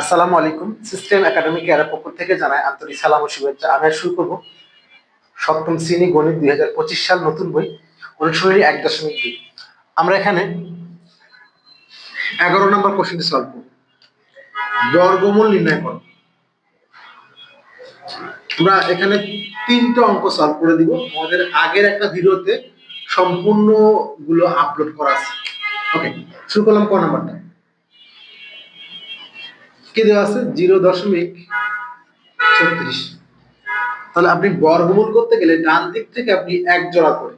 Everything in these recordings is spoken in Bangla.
আসসালামু আলাইকুম। সিস্টেম একাডেমি কেয়ারের পক্ষ থেকে জানাই আন্তরিক সালাম ও শুভেচ্ছা। আমি শুরু করব সপ্তম শ্রেণি গণিত দুই হাজার পঁচিশ সাল নতুন বই, অনুশীলনী এক দশমিক দুই। আমরা এখানে এগারো নম্বর কোশ্চেনটি সলভ করব। বর্গমূল নির্ণয় করো। আমরা এখানে তিনটা অঙ্ক সলভ করে দিব। আমাদের আগের একটা ভিডিওতে সম্পূর্ণগুলো আপলোড করা আছে। ওকে শুরু করলাম ক নাম্বারটা? কি দেওয়া আছে জিরো দশমিক ছত্রিশ। তাহলে আপনি বর্গমূল করতে গেলে ডান দিক থেকে আপনি এক জোড়া করে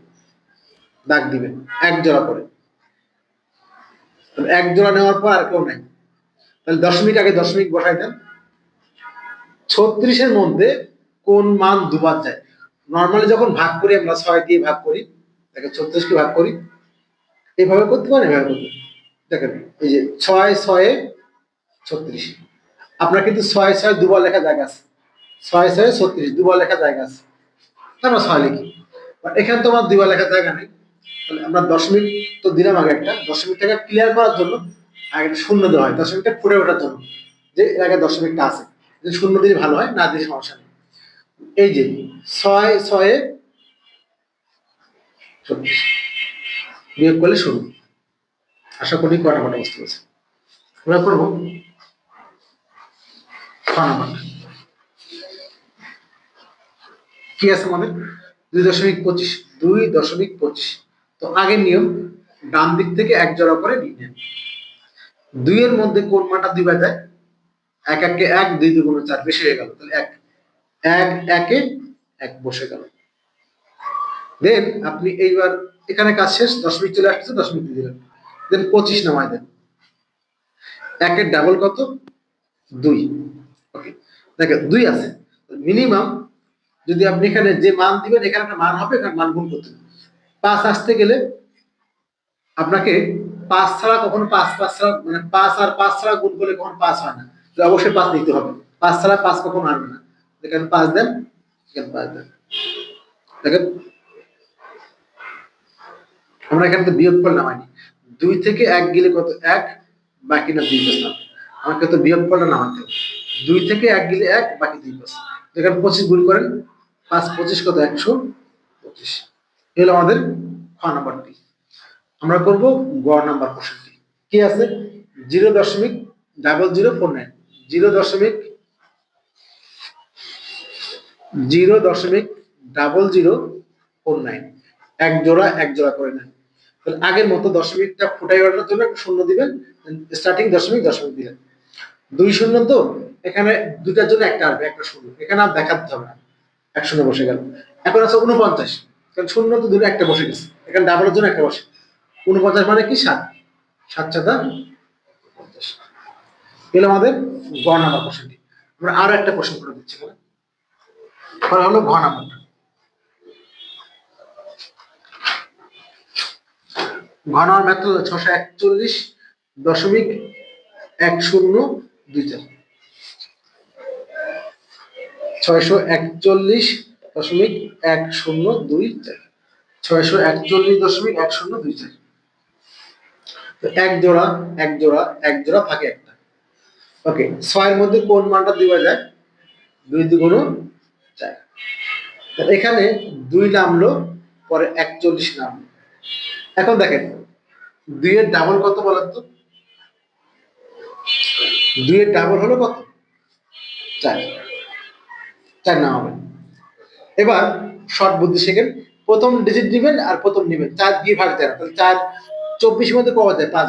দাগ দিবেন, এক জোড়া করে। এক জোড়া নেওয়ার পর আর কেউ নাই। তাহলে দশমিক আগে দশমিক বসাই দেন। ছত্রিশের মধ্যে কোন মান দুবার যায়? নর্মালি যখন ভাগ করি, আমরা ছয় দিয়ে ভাগ করি দেখেন ছত্রিশকে ভাগ করি। এইভাবে করতে পারেন? এভাবে করতে। দেখেন, এই যে ছয়, ছয়ে, ছত্রিশ। আপনার কিন্তু ছয় ছয় দুবার লেখা জায়গা আছে। ছয় ছয়, ছত্রিশ দুবার লেখা জায়গা আছে। আমরা ছয় লিখি। বাট এখানে তো আমার দুবার লেখা জায়গা নেই। তাহলে আমরা দশমিক তো দিলাম আগে একটা। দশমিকটাকে ক্লিয়ার করার জন্য আগে একটা শূন্য দেওয়া হয়। দশমিকটা ফুটে ওঠার জন্য। যে এর আগে দশমিকটা আছে। শূন্য দিলে ভালো হয়, না দিলে সমস্যা নেই। এই যে ছয়, ছয়ে ছত্রিশ বিয়োগ করলে শুরু। আশা করি কটা কটা বুঝতে পারছি আমরা করব। নাম্বার কি আছে আমাদের? দুই দশমিক পঁচিশ, দুই দশমিক পঁচিশ। তো আগের নিয়ম, ডান দিক থেকে এক জোড়া করে নিয়ে নেন। দুইয়ের মধ্যে কোন মানটা দুইবার যায় এক একে এক, দুই দুগুণ চার, বেশি হয়ে গেল। তাহলে এক এক, একে এক বসে গেল। দেন আপনি এইবার এখানে কাজ শেষ, দশমিক চলে আসছে দশমিক দিয়ে দিলেন। দেন পঁচিশ নামায় দেন। একের ডাবল কত? দুই। ওকে দেখেন, দুই আছে। মিনিমাম যদি আপনি এখানে যে মান দিবেন, এখানে একটা মান হবে, এখানে মান গুণ করতে পাঁচ আসতে গেলে আপনাকে পাঁচ ছাড়া কখনো পাঁচ পাঁচ ছাড়া মানে পাঁচ আর পাঁচ ছাড়া গুণ করলে পাঁচ হয় না। অবশ্যই পাঁচ হবে। পাঁচ ছাড়া পাঁচ আনবে না। এখানে পাঁচ দেন এখানে পাঁচ দেন। দেখেন, আমরা এখানে বিয়োগ ফল নামাইনি। দুই থেকে এক গেলে কত? এক, বাকি না দুই পার্সেন্ট আমাকে তো বিয়োগ ফলটা নামাতে হবে। দুই থেকে এক গেলে এক, বাকি দুই পার্সেন্ট এখানে পঁচিশ গুণ করেন, পাঁচ পঁচিশ কত একশো পঁচিশ। হলো আমাদের খ নাম্বারটি। আমরা করব গ নাম্বার কোশ্চেনটি কি আছে? জিরো দশমিক double zero four nine. Zero দশমিক জিরো দশমিক ডাবল জিরো ফোর নাইন। এক জোড়া এক জোড়া করে নেন। তাহলে আগের মতো দশমিকটা ফুটাই ওঠার জন্য শূন্য দিবেন স্টার্টিং দশমিক দশমিক দিলেন। দুই শূন্য তো এখানে দুটার জন্য একটা আসবে, একটা শূন্য। এখানে আর দেখাতে হবে না। এক শূন্য বসে গেল। এখন আছে উনপঞ্চাশ কারণ শূন্য তো দূরে একটা বসে গেছে। এখানে ডাবলের জন্য একটা বসে। উনপঞ্চাশ মানে কি? সাত। সাত চাদা পঞ্চাশ। আমাদের গ নাম্বার কোশ্চেনটি আমরা আরও একটা কোশ্চেন করে দিচ্ছি হলো ঘ নাম্বারটা। ঘ ম্যাথ ছশো একচল্লিশ দশমিক এক শূন্য দুই চার। ছয়শো একচল্লিশ দশমিক এক শূন্য দুই চার। ছয়শো একচল্লিশ দশমিক এক শূন্য দুই চার। তো এক জোড়া এক জোড়া এক জোড়া থাকে একটা। ওকে, ছয়ের মধ্যে কোন মানটা দেওয়া যায়? দুই দুগুণ চার। এখানে দুই নামলো, পরে একচল্লিশ নামলো। এখন দেখেন, দুইয়ের ডাবল কত বলেন তো? দুইয়ের ডাবল হলো কত? চার। চার হবে। এবার শর্ট বুদ্ধি শেখেন। প্রথম ডিজিট দিবেন আর প্রথম নিবেন। চার দিয়ে ভাগ না তাহলে চার চব্বিশের মধ্যে পাওয়া যায় পাঁচ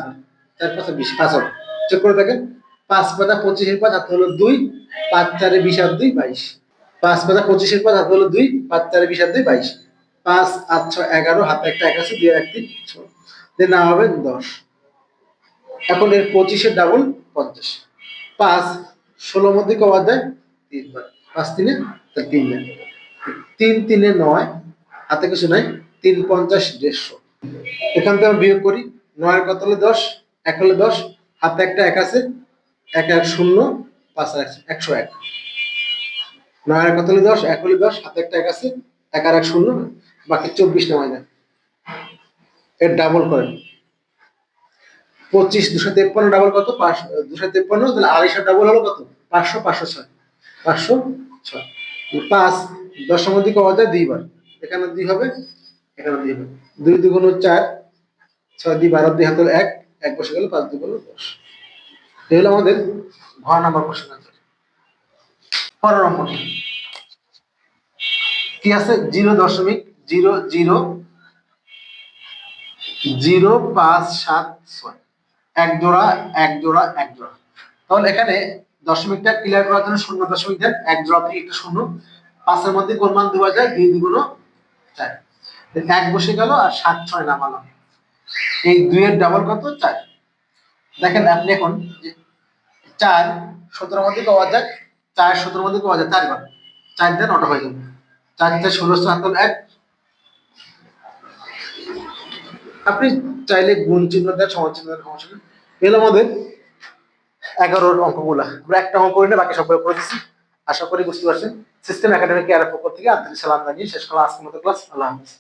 চার পাঁচ বিশ। পাঁচ হবে। চেক করে দেখেন। পাঁচ পাতা পঁচিশের পাঁচ হাতে হলো দুই, পাঁচ চারে বিশ আর দুই বাইশ। পাঁচ পাতা পঁচিশের পাঁচ হাতে হলো দুই, পাঁচ চারে বিশ আর দুই বাইশ। পাঁচ, আট, ছয়, এগারো, হাতে একটা এক আছে দুই এক, তিন, ছয়। না হবে দশ। এখন এর পঁচিশের ডাবল পঞ্চাশ। পাঁচ, ষোলোর মধ্যে কবার যায় তিনবার। পাঁচ তিনে তাহলে তিন দেন তিন তিনে নয়, হাতে কিছু নাই, তিন পঞ্চাশ দেড়শো। এখান থেকে আমরা বিয়োগ করি, নয়ের কত দশ, এক হলে দশ, হাতে একটা এক আছে, এক এক শূন্য, পাঁচ আর এক, একশো এক। নয়ের কত হলে দশ, এক হলে দশ, হাতে একটা এক আছে, এক আর এক শূন্য, বাকি চব্বিশ নামায় দেন এর ডাবল করেন পঁচিশ দুশো তেপ্পান্ন ডাবল কত? পাঁচশো দুশো তেপ্পান্ন, তাহলে আড়াইশো ডাবল হলো কত? পাঁচশো পাঁচশো ছয়। পাঁচশো? ছয় পাঁচ দশের মধ্যে কত যায় দুইবার। এখানে দুই হবে, এখানে দুই হবে। দুই দুগুণ চার, ছয় দুই বারো, দুই এক এক বসে গেল পাঁচ দুগুণ দশ। আমাদের ঘর নাম্বার কোশ্চেন নম্বর। কি আছে? জিরো দশমিক জিরো জিরো জিরো পাঁচ সাত ছয়। এক জোড়া এক জোড়া এক জোড়া। তাহলে এখানে দশমিকটা ক্লিয়ার করার জন্য শূন্য দশমিক দেন এক জোড়া থেকে একটা শূন্য। পাঁচের মধ্যে কোন মান দেওয়া যায়? দুই দুগুণ চার। এক বসে গেল আর সাত ছয় নামালাম এই দুইয়ের ডাবল কত? চার। দেখেন আপনি এখন চার সতেরোর মধ্যে পাওয়া যায়, চার সতেরোর মধ্যে পাওয়া যায় চারবার চার দেন ওটা হয়ে যাবে চার চার ষোলো, সাত এক। আপনি চাইলে গুণ চিহ্ন দেন, সমান চিহ্ন দেন, সমস্যা নেই। আমাদের এগারোর অঙ্কগুলা। আমরা একটা অঙ্ক করে বাকি সবগুলো করে দিচ্ছি আশা করি বুঝতে পারছেন। সিস্টেম একাডেমিক এর পক্ষ থেকে আন্তরিক সালাম জানিয়ে শেষ করা আজকের মতো ক্লাস আল্লাহ হাফিজ।